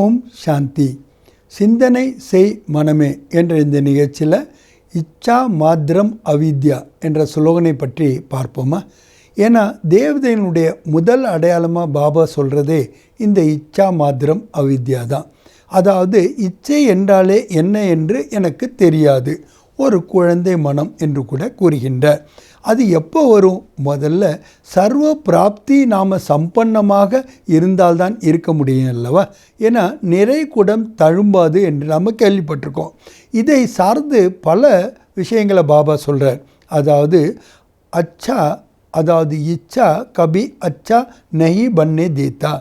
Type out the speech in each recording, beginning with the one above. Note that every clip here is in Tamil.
ஓம் சாந்தி. சிந்தனை செய் மனமே என்ற இந்த நிகழ்ச்சியில் இச்சா மாத்திரம் அவித்யா என்ற சுலோகனை பற்றி பார்ப்போமா? ஏன்னா தேவதையினுடைய முதல் அடையாளமாக பாபா சொல்கிறதே இந்த இச்சா மாத்திரம் அவித்யா தான். அதாவது இச்சை என்றாலே என்ன என்று எனக்கு தெரியாது. ஒரு குழந்தை மனம் என்று கூட கூறுகின்றார் அது எப்போ வரும்? முதல்ல சர்வ பிராப்தி நாம் சம்பன்னமாக இருந்தால்தான் இருக்க முடியும் அல்லவா? ஏன்னா நிறை குடம் தழும்பாது என்று நாம் கேள்விப்பட்டிருக்கோம். இதை சார்ந்து பல விஷயங்களை பாபா சொல்கிறார் அதாவது அச்சா அதாவது இச்சா கபி அச்சா நெய் பண்ணே தீத்தா.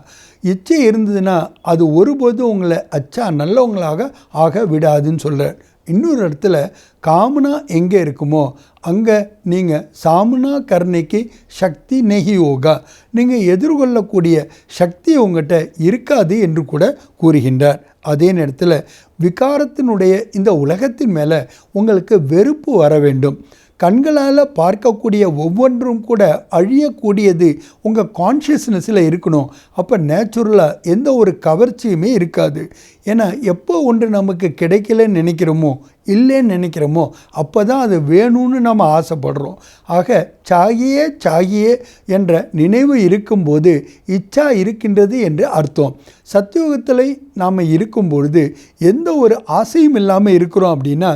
இச்சை இருந்ததுன்னா அது ஒருபோதும் உங்களை அச்சா நல்லவங்களாக ஆக விடாதுன்னு சொல்கிறார் இன்னொரு இடத்துல காமனா எங்கே இருக்குமோ அங்கே நீங்கள் சாமனா கருணைக்கு சக்தி நெகி யோகா. நீங்கள் எதிர்கொள்ளக்கூடிய சக்தி உங்கள்கிட்ட இருக்காது என்று கூட கூறுகின்றார். அதே நேரத்தில் விகாரத்தினுடைய இந்த உலகத்தின் மேலே உங்களுக்கு வெறுப்பு வர வேண்டும். கண்களால் பார்க்கக்கூடிய ஒவ்வொன்றும் கூட அழியக்கூடியது உங்கள் கான்ஷியஸ்னஸில் இருக்கணும். அப்போ நேச்சுரலாக எந்த ஒரு கவர்ச்சியுமே இருக்காது. ஏன்னா எப்போ ஒன்று நமக்கு கிடைக்கலன்னு நினைக்கிறோமோ இல்லைன்னு நினைக்கிறோமோ அப்போ தான் அது வேணும்னு நம்ம ஆசைப்படுறோம். ஆக சாகியே சாகியே என்ற நினைவு இருக்கும்போது இச்சா இருக்கின்றது என்று அர்த்தம். சத்தியுகத்தில் நாம் இருக்கும் பொழுது எந்த ஒரு ஆசையும் இல்லாமல் இருக்கிறோம் அப்படின்னா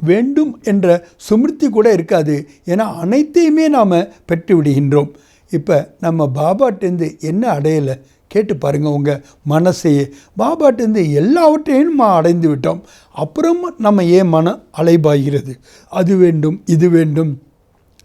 வேண்டும் என்ற சுமிருத்தி கூட இருக்காது. ஏன்னா அனைத்தையுமே நாம் பெற்று விடுகின்றோம். இப்போ நம்ம பாபாட்டேருந்து என்ன அடையலை? கேட்டு பாருங்கள் உங்கள் மனசையே பாபாட்டேருந்து எல்லாவற்றையும் நம்ம அடைந்து விட்டோம். அப்புறம் நம்ம ஏன் மனம் அலைபாய்கிறது? அது வேண்டும் இது வேண்டும்.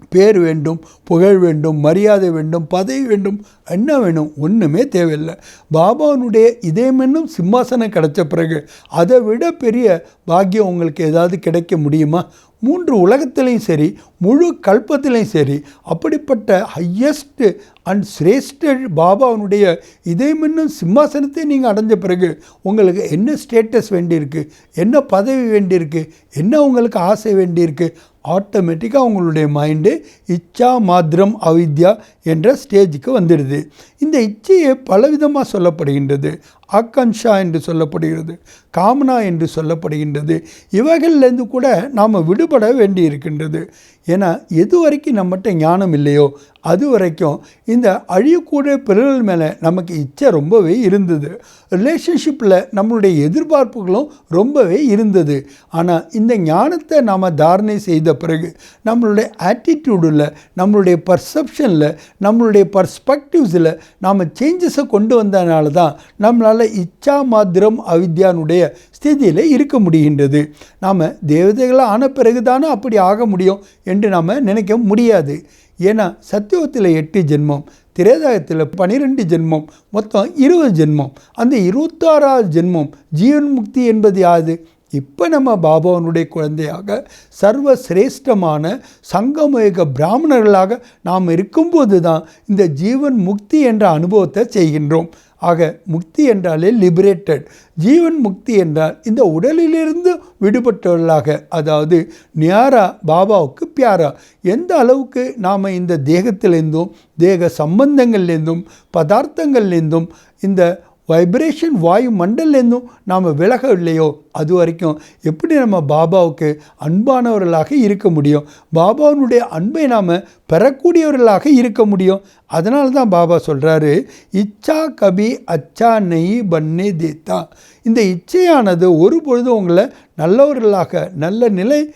பேர் வேண்டும் புகழ் வேண்டும் மரியாதை வேண்டும் பதவி வேண்டும் என்ன வேணும் ஒன்றுமே தேவையில்லை. பாபாவுனுடைய இதயமென்னும் சிம்மாசனம் கிடைச்ச பிறகு அதை விட பெரிய பாக்கியம் உங்களுக்கு ஏதாவது கிடைக்க முடியுமா? மூன்று உலகத்திலையும் சரி முழு கல்பத்திலையும் சரி அப்படிப்பட்ட ஹையஸ்ட்டு அண்ட் சிரேஷ்ட பாபாவுனுடைய இதயமென்னும் சிம்மாசனத்தை நீங்கள் அடைஞ்ச பிறகு உங்களுக்கு என்ன ஸ்டேட்டஸ் வேண்டியிருக்கு? என்ன பதவி வேண்டியிருக்கு? என்ன உங்களுக்கு ஆசை வேண்டியிருக்கு? ஆட்டோமேட்டிக்காக உங்களுடைய மைண்டு இச்சா மாத்திரம் அவித்யா என்ற ஸ்டேஜுக்கு வந்துடுது. இந்த இச்சையை பலவிதமாக சொல்லப்படுகின்றது. ஆக்கன்ஷா என்று சொல்லப்படுகிறது. காமனா என்று சொல்லப்படுகின்றது. இவைகள்லேருந்து கூட நாம் விடுபட வேண்டி இருக்கின்றது ஏன்னா எது வரைக்கும் நம்மகிட்ட ஞானம் இல்லையோ அது வரைக்கும் இந்த அழியக்கூடிய பிறர்கள் மேலே நமக்கு இச்சை ரொம்பவே இருந்தது. ரிலேஷன்ஷிப்பில் நம்மளுடைய எதிர்பார்ப்புகளும் ரொம்பவே இருந்தது. ஆனால் இந்த ஞானத்தை நாம் தாரணை செய்த பிறகு நம்மளுடைய ஆட்டிடியூடில் நம்மளுடைய பர்செப்ஷனில் நம்மளுடைய பர்ஸ்பெக்டிவ்ஸில் நாம் சேஞ்சஸை கொண்டு வந்தனால தான் நம்மளால் இச்சா மாத்திரம் அவித்யானுடைய ஸ்திதியில் இருக்க முடிகின்றது. நாம் தேவதைகளாக ஆன பிறகு தானே அப்படி ஆக முடியும் என்று நாம் நினைக்க முடியாது. ஏன்னா சத்தியோகத்தில் எட்டு ஜென்மம் திரேதாயத்தில் பனிரெண்டு ஜென்மம் மொத்தம் இருபது ஜென்மம். அந்த இருபத்தாறாவது ஜென்மம் ஜீவன் முக்தி என்பது யாது? இப்போ நம்ம பாபாவனுடைய குழந்தையாக சர்வ சிரேஷ்டமான சங்கமயுக பிராமணர்களாக நாம் இருக்கும்போது தான் இந்த ஜீவன் முக்தி என்ற அனுபவத்தை செய்கின்றோம். ஆக முக்தி என்றாலே லிபரேட்டட் ஜீவன் முக்தி என்றால் இந்த உடலிலிருந்து விடுபட்டவர்களாக அதாவது நியாரா பாபாவுக்கு பியாரா. எந்த அளவுக்கு நாம் இந்த தேகத்திலேருந்தும் தேக சம்பந்தங்கள்லேருந்தும் பதார்த்தங்கள்லேருந்தும் இந்த வைப்ரேஷன் வாயு மண்டல்லேருந்தும் நாம் விலகவில்லையோ அது வரைக்கும் எப்படி நம்ம பாபாவுக்கு அன்பானவர்களாக இருக்க முடியும்? பாபாவினுடைய அன்பை நாம் பெறக்கூடியவர்களாக இருக்க முடியும்? அதனால தான் பாபா சொல்கிறாரு இச்சா கபி அச்சா நெய் பன்னே தேத்தா. இந்த இச்சையானது ஒரு பொழுதும் உங்களை நல்லவர்களாக நல்ல நிலையில்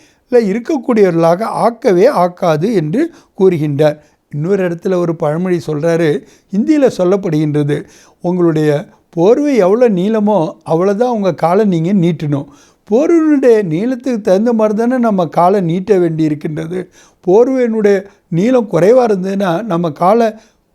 இருக்கக்கூடியவர்களாக ஆக்கவே ஆக்காது என்று கூறுகின்றார். இன்னொரு இடத்துல ஒரு பழமொழி சொல்கிறாரு ஹிந்தியில் சொல்லப்படுகின்றது உங்களுடைய போர்வை எவ்வளோ நீளமோ அவ்வளோதான் உங்கள் காலை நீங்கள் நீட்டணும். போர்வையினுடைய நீளத்துக்கு தகுந்த மாதிரி தானே நம்ம காலை நீட்ட வேண்டி இருக்கின்றது போர்வையினுடைய நீளம் குறைவாக இருந்ததுன்னா நம்ம காலை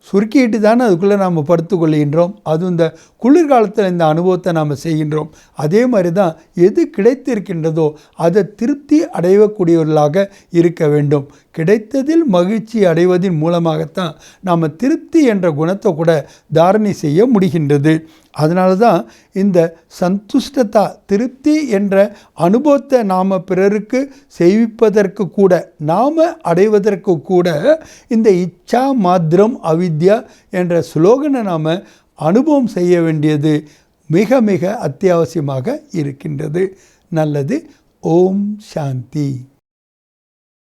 சுருக்கிட்டு தானே அதுக்குள்ளே நாம் படுத்து கொள்கின்றோம் அதுவும் இந்த குளிர்காலத்தில் இந்த அனுபவத்தை நாம் செய்கின்றோம். அதே மாதிரி தான் எது கிடைத்திருக்கின்றதோ அதை திருப்தி அடையக்கூடியவர்களாக இருக்க வேண்டும். கிடைத்ததில் மகிழ்ச்சி அடைவதன் மூலமாகத்தான் நாம் திருப்தி என்ற குணத்தை கூட தாரணை செய்ய முடிகின்றது. அதனால தான் இந்த சந்துஷ்டதா திருப்தி என்ற அனுபவத்தை நாம் பிறருக்கு செய்விப்பதற்கு கூட நாம் அடைவதற்கு கூட இந்த இச்சா மாத்திரம் அவித்யா என்ற ஸ்லோகனை நாம் அனுபவம் செய்ய வேண்டியது மிக மிக அத்தியாவசியமாக இருக்கின்றது. நல்லது. ஓம் சாந்தி.